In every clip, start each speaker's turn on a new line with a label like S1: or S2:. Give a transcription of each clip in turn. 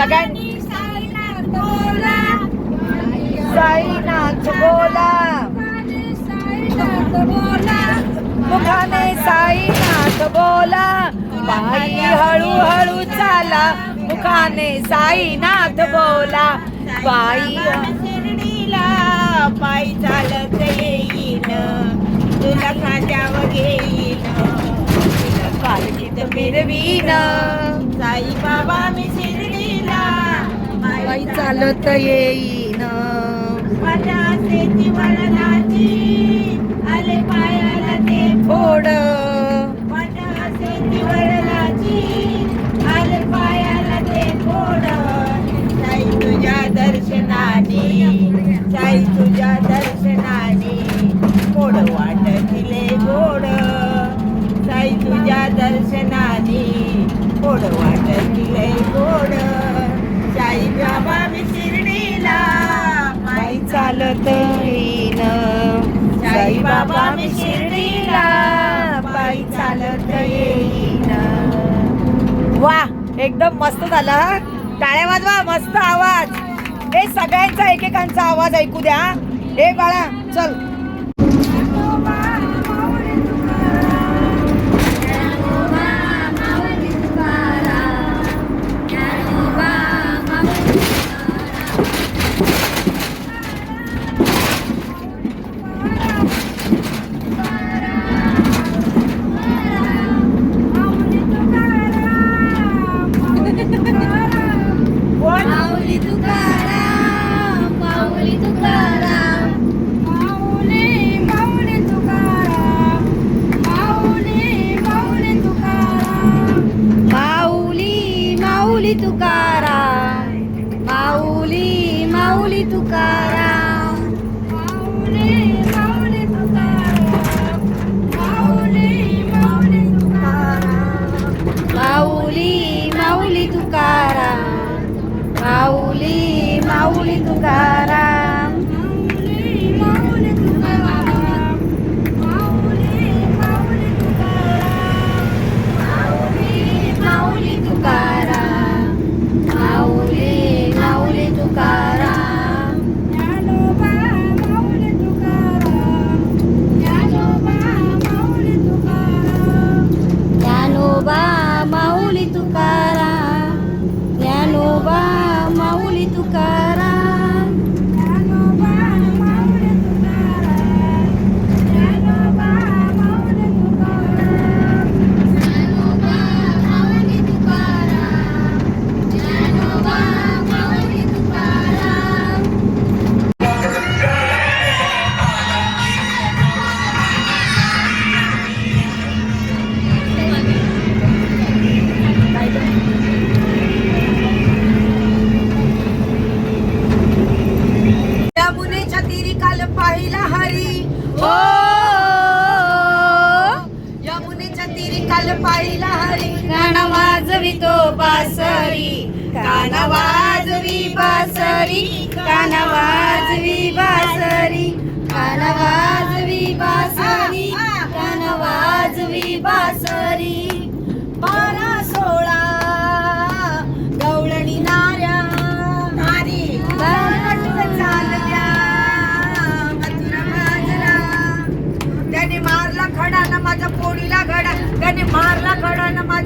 S1: सगळ्यांनी
S2: साईनाथ बोला.
S1: साईनाथ बोला
S2: साईनाथ बोला
S1: मुखाने साईनाथ बोला. पायी हळूहळू चाला. मुखाने साईनाथ बोला. पायी
S3: शिर्डीला पायी चालत येईन. तुला खांद्यावर घेईन. तुला पालखीत
S1: फिरवीन.
S3: साई बाबा मी शिर्डीला
S1: पायी चालत येईन.
S3: आले पायाला ते
S1: फोड वा एकदम मस्त झालं हा. टाळ्या वाजवा मस्त आवाज. हे सगळ्यांचा एकेकांचा आवाज ऐकू द्या. हे बाळा चल.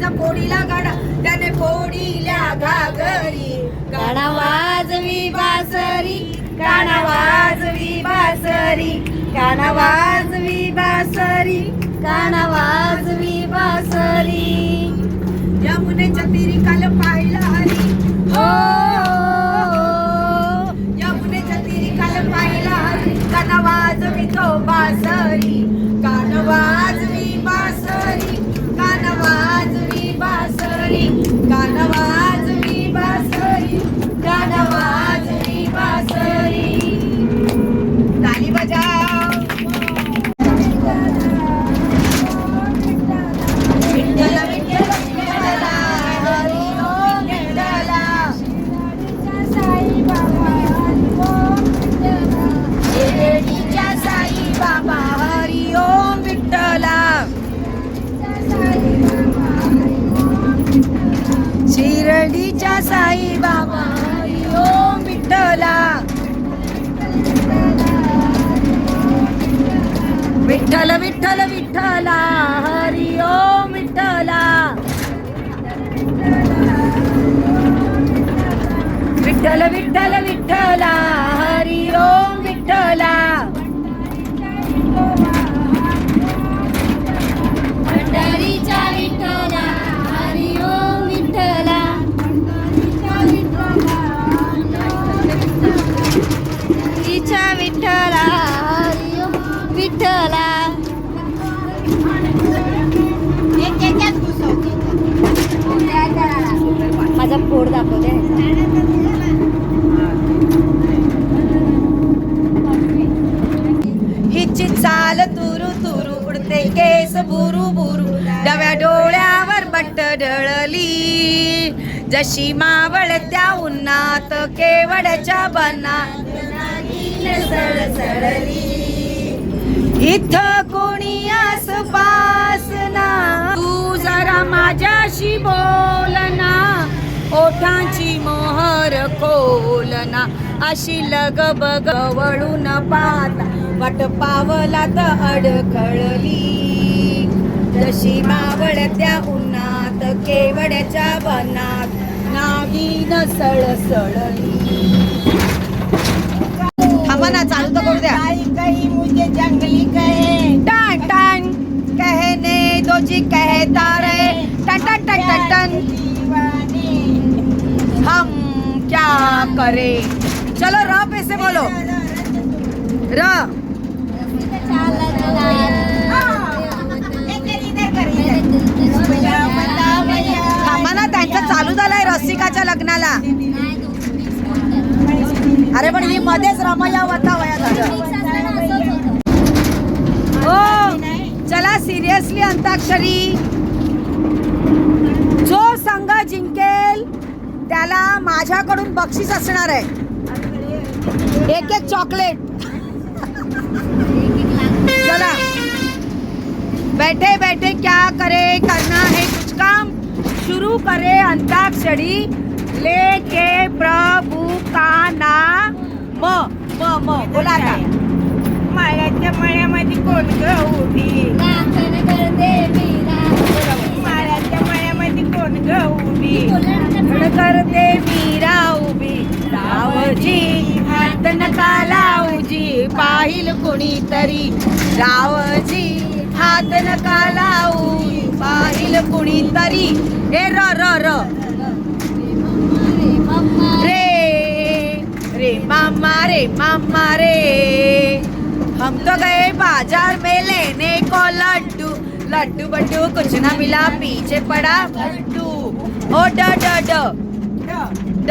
S1: त्यांचा कोडीला गाडा? त्याने कोडीला घागरी. गाणा वाजवी बासरी गाणा वाजवी बासरी गाणा वाजवी बासरी गाणा वाजवी बासरी. यमुने चतिरी काल पाहिला हरी. हो यमुने चतिरी काल पाहिला हरी. गाणा वाजवी तो बासरी गाणा वाज 知道？विठ्ठल विठ्ठला हरी ओम विठ्ठला. विठ्ठल विठ्ठल विठ्ठला हरी ओम विठ्ठला.
S2: पंढरीच्या बोर्ड दाखवते
S1: हिची चाल तुरु तुरु उडते केस बुरु बुरु डव्या डोळ्यावर बट्ट डळली जशी मावळ त्या उन्हात केवडच्या बना इथं कोणी आसपास ना तू जरा माझ्याशी बोलना ओठांची मोहर खोलना अशी लग बग वळून पाहता. वाट पावलात अडखळली. जशी मावळत्या उन्हात केवड्याच्या बनात नागिन सळसळली. थांबा ना चालू तर करू द्या.
S3: काही काही मुझे जंगली कहे.
S1: टन टन कहने दो जी कहता रहे. टन टन टन टन टन.
S3: दीवाने
S1: हम क्या करे? चलो र पे से बोलो। र। थांबा ना त्यांचं चालू झालंय रसिकाच्या लग्नाला. अरे पण ही मध्येच रमया होता वया झालं हो चला सिरियसली अंताक्षरी. जो संघ जिंकेल. त्याला माझ्याकडून बक्षीस असणार आहे. एक एक चॉकलेट. चला. बैठे बैठे क्या करे करना है कुछ काम. शुरू करे अंताक्षरी. लेके प्रभु का नाम म म म. बोला आता.
S3: माळ्याच्या मळ्यामध्ये
S1: तरी रावजी हात नका लावू पाहिल कुणीतरी. हे र र र. रे रे मामा रे मामा रे. हम तो गए बाजार में लेने को लड्डू. लड्डू बड्डू कुछ ना मिला पीछे पड़ा भट्टू ओ ड ड ड. ड.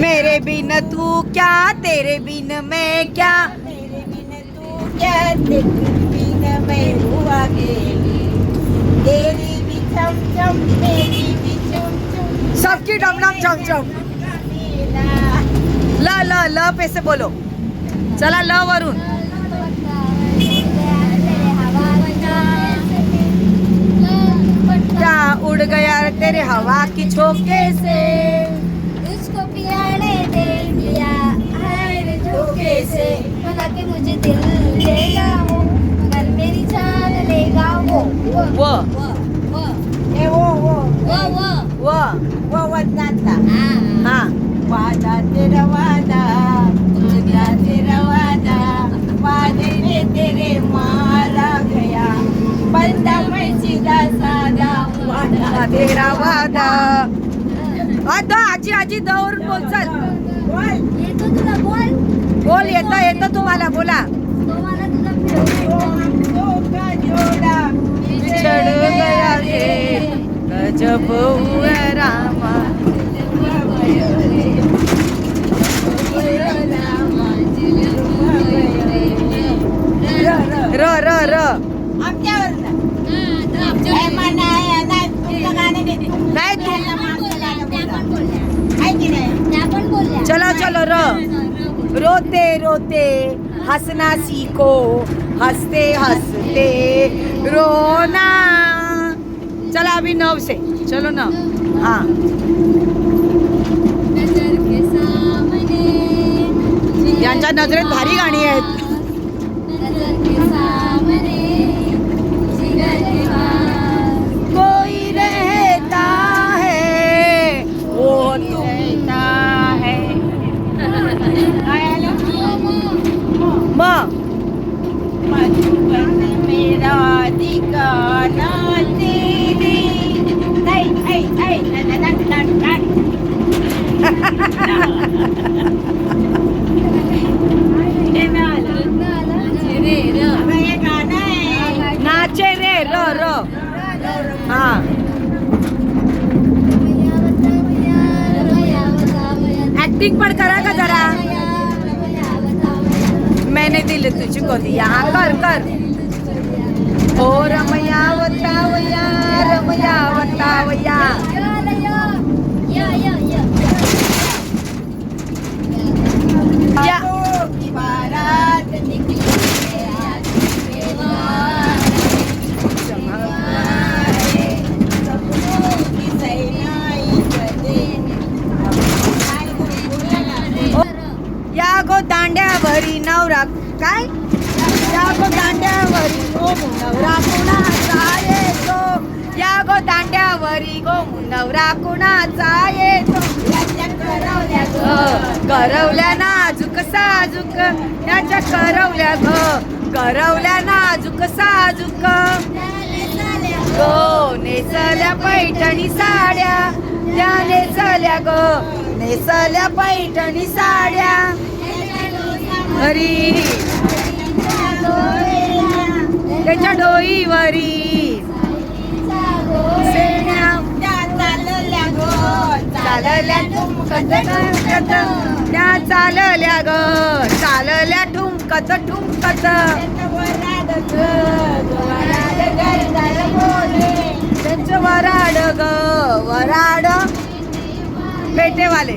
S1: मेरे बिन तू क्या, तेरे बिन मैं क्या?
S3: मेरे बिन क्या तेरे बिन मैं हुआ गेली तेरी भी चम चम।
S1: सबकी ल ल ल, पे से बोलो। चला ल वरून उड़ गया तेरे हवा की झोंके से।
S2: उसको पियाने दे दिया हर धोखे से। मना के मुझे दिल देगा वो मगर मेरी जान लेगा वो। वो
S1: वो।
S2: वो वो।
S3: ए वो वो।
S2: वो वो।
S1: व
S3: वो
S2: हाँ।
S1: हा।
S3: वादा तेरा वादा वादा तेरा वादा। वादे ने तेरे मारा गया। बंदा मैं सीधा साधा
S1: तेरा वादा. आजी आजी दौरून बोल चल.
S3: बोल
S2: येतो तुला बोल.
S1: बोल येतं तुम्हाला बोला.
S2: तो मला तुला
S3: तो
S2: फिरवतो.
S3: हमको का जोड़ा
S1: बिछड़ गया रे गजब हुआ रामा र र र
S3: आमच्यावर
S2: हा, तर आमच्या
S3: तुमचं गाणं नाही तुमचं
S1: नाही तू
S2: त्या पण बोलल्या, त्या पण बोलल्या.
S3: आहे की नाही
S2: त्या पण बोलल्या.
S1: चलो चलो र रो रोते रोते हसना सीखो हंसते हंसते रोना। चला अभी नव से चलो ना हाँ। यांच्या नजरेत भारी गाणी आहेत. नाचे रे र र हा ऍक्टिंग पण करा का जरा. मैने दिले तुझी दिया. हा, कर कर. ओ रमया वतावया रमया वतावया या.
S3: बाबू की बारात निकली है आज हमारे सपनों की सैनाई बजे. काय बोलूया ना?
S1: या गो दांड्यावरी नवरा काय या गो दांड्यावरी गो नवरा कुणाचा येतो या गो दांड्यावरी गो नवरा कुणाचा येतो?
S3: करवल्या
S1: नाजूक साजूक. त्याच्या करवल्या ग. करवल्या नाजूक साजूक. गो. नेसल्या पैठणी साड्या. त्या नेसल्या ग. नेसल्या पैठणी साड्या. हरी. त्याच्या डोईवरी सेण्या
S3: त्या चालल्या गं.
S1: चालल्या ठुमकत ठुमकत त्या चालल्या ग चालल्या ठुमकत ठुमकत
S3: त्याचं वराड गं. वराड
S1: पेटेवाले.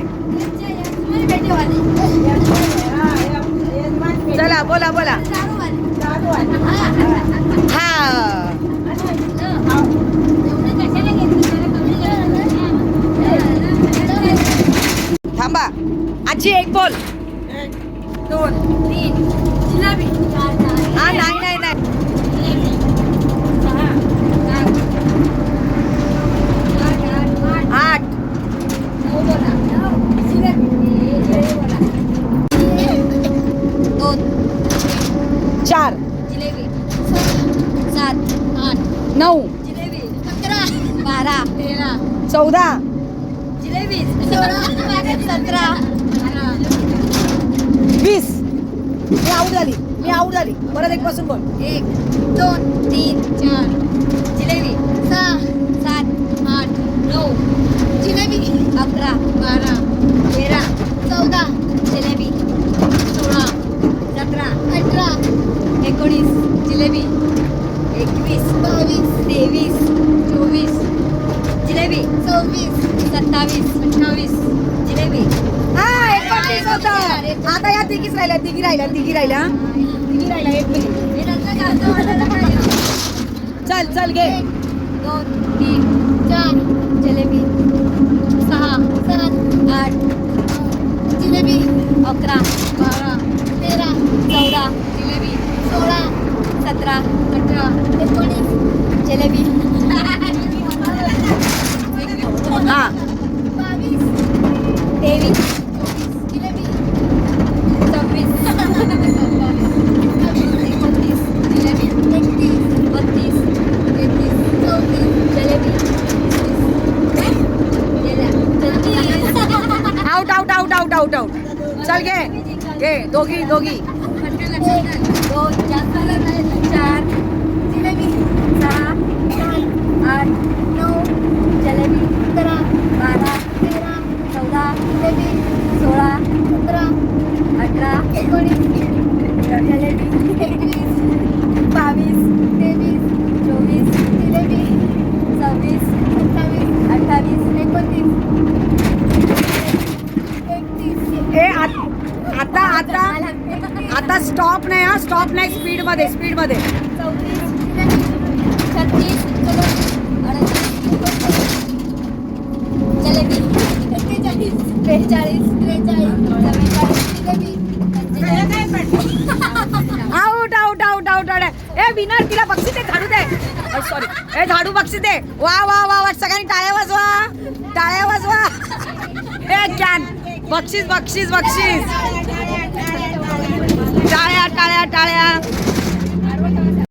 S1: चला बोला बोला. हा थांबा. आजी एक बोल.
S3: दोन
S1: हा नाही नाही नाही. चार.
S2: जिलेबी. सात. आठ.
S1: नऊ.
S2: जिलेबी. बारा. तेरा.
S1: चौदा.
S2: जिलेबी सतरा
S1: वीस. मी आऊट झाली. मी आऊट झाली. परत एक पासून बोल.
S2: एक दोन तीन चार. जिलेबी. सहा सात आठ नऊ. जिलेबी. अकरा बारा तेरा चौदा. जिलेबी. सोळा सतरा अठरा. एकोणीस. जिलेबी. एकवीस. बावीस. तेवीस. चोवीस. जिलेबी. सव्वीस. सत्तावीस. अठ्ठावीस. जिलेबी.
S1: हा एकोणतीस होतं. आता या तिघीच राहिल्या तिघी राहिल्या तिघी राहिल्या. तिघी राहिल्या एक मिनिट. चल चल घे.
S2: दोन तीन चार. जिलेबी. सहा सात आठ जिलेबी. अकरा बारा तेरा चौदा. जिलेबी. सोळा सतरा अठरा. एकोणीस. जिलेबी
S1: हा
S2: बावीस तेवीस जिलेबी सव्वीस एकोणतीस जिलेबी एकतीस बत्तीस तेहतीस चौतीस jalebi
S1: out out out out out out चल घे घे दोघी दोघी
S2: दोन चार जिलेबी सहा सात आठ नऊ जिलेबी अकरा बारा तेरा चौदा जिलेबी सोळा सतरा अठरा एकोणीस जिलेबी एकवीस बावीस तेवीस चोवीस जिलेबी सव्वीस सत्तावीस अठ्ठावीस एकोणतीस एकतीस
S1: ए आत- आता आता स्टॉप नाही हा स्टॉप नाही स्पीडमध्ये स्पीडमध्ये
S2: चौतीस छत्तीस जलेबी एक्केचाळीस बेचाळीस त्रेचाळीस चव्वेचाळीस
S1: out out out out out ए विनर तिला बक्षीस दे झाडू दे सॉरी हे झाडू बक्षीस दे. वा वा वा वा सगळ्यांनी टाळ्या वाजवा. टाळ्या वाजवा. हे कॅन बक्षीस बक्षीस बक्षीस. टाळ्या टाळ्या टाळ्या.